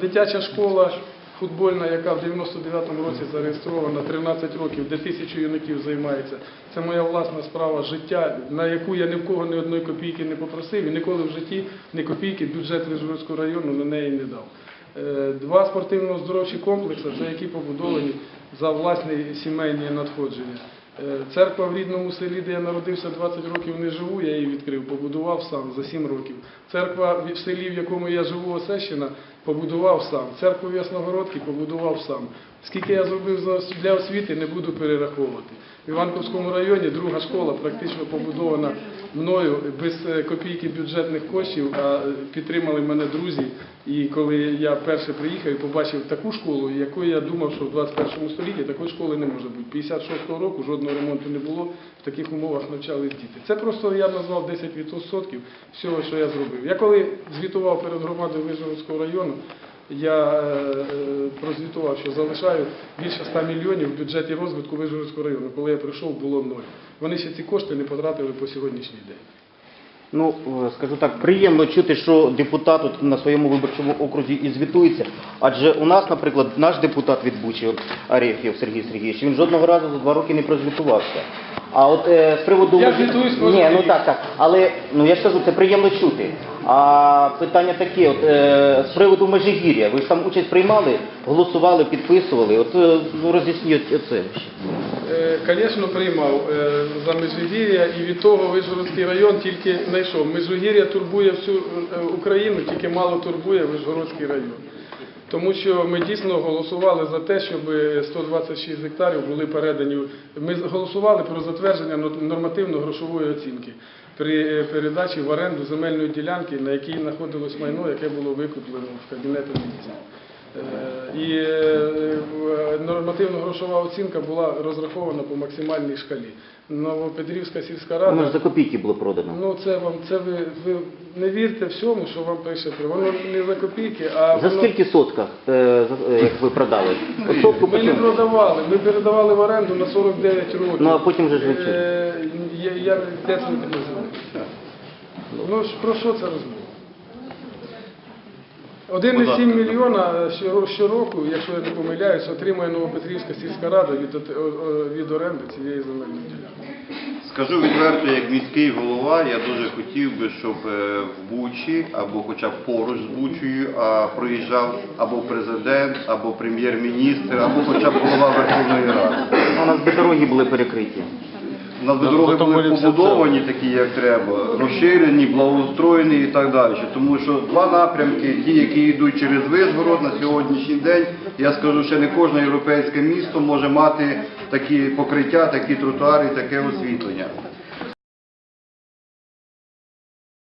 Дитяча школа футбольна, яка в 99-му році зареєстрована, 13 років, де тисячу юнаків займається. Це моя власна справа життя, на яку я ні в кого ні одної копійки не попросив і ніколи в житті ні копійки бюджет Вижгородського району на неї не дав. Е, Два спортивно-оздоровчі комплекси, це які побудовані за власні сімейні надходження. Е, Церква в рідному селі, де я народився 20 років, не живу, я її відкрив, побудував сам за 7 років. Церква в селі, в якому я живу, Осещина, побудував сам. Церкву в Ясногородці побудував сам. Скільки я зробив для освіти, не буду перераховувати. В Іванковському районі друга школа практично побудована мною без е, копійки бюджетних коштів, а е, підтримали мене друзі. І коли я перше приїхав і побачив таку школу, якою я думав, що в 21 столітті такої школи не може бути. 56-го року жодного ремонту не було, в таких умовах навчались діти. Це просто я назвав 10% всього, що я зробив. Я коли звітував перед громадою Вижгородського району, я е, е, прозвітував, що залишаю більше 100 мільйонів в бюджеті розвитку Вижгородського району. Коли я прийшов, було ноль. Вони ще ці кошти не потратили по сьогоднішній день. Ну, е, скажу так, приємно чути, що депутат от на своєму виборчому окрузі і звітується. Адже у нас, наприклад, наш депутат від Бучі, Арефєв Сергій Сергійович, він жодного разу за два роки не прозвітувався. А от е, з приводу Я звітуюсь Ні, ну так, так. Але ну я ж кажу, це приємно чути. А питання таке, от е, з приводу Межигір'я, ви ж там участь приймали, голосували, підписували. От е, ну, роз'ясніть це. Е, Звісно, приймав е, за Межигір'я і від того Вишгородський район тільки знайшов. Межигір'я турбує всю е, Україну, тільки мало турбує Вишгородський район. Тому що ми дійсно голосували за те, щоб 126 гектарів були передані. Ми голосували про затвердження нормативно-грошової оцінки при е, передачі в оренду земельної ділянки, на якій знаходилось майно, яке було викуплено в Кабінету міністрів. Е, І е, нормативно-грошова оцінка була розрахована по максимальній шкалі. Новопетрівська сільська рада. Воно ж за копійки було продано. Ну це вам це ви, ви не вірте всьому, що вам пише. Воно не за копійки, а За воно... скільки сотках, е, за- е, як ви продали? От сотку ми не продавали. Ми передавали в оренду на 49 років. Ну а потім же ж ви чули. Е, я, я де це не знаю. Ну ж про що це розмова? 1,7 мільйона щороку, якщо я не помиляюсь, отримує Новопетрівська сільська рада від, о- від оренди цієї земельної ділянки. Скажу відверто, як міський голова, я дуже хотів би, щоб е, в Бучі або хоча б поруч з Бучею а, проїжджав або президент, або прем'єр-міністр, або хоча б голова Верховної Ради. У нас би дороги були перекриті. Би дороги були побудовані такі, як треба, розширені, благоустроєні і так далі. Тому що два напрямки, ті, які йдуть через Вишгород на сьогоднішній день, я скажу, що не кожне європейське місто може мати такі покриття, такі тротуари, таке освітлення.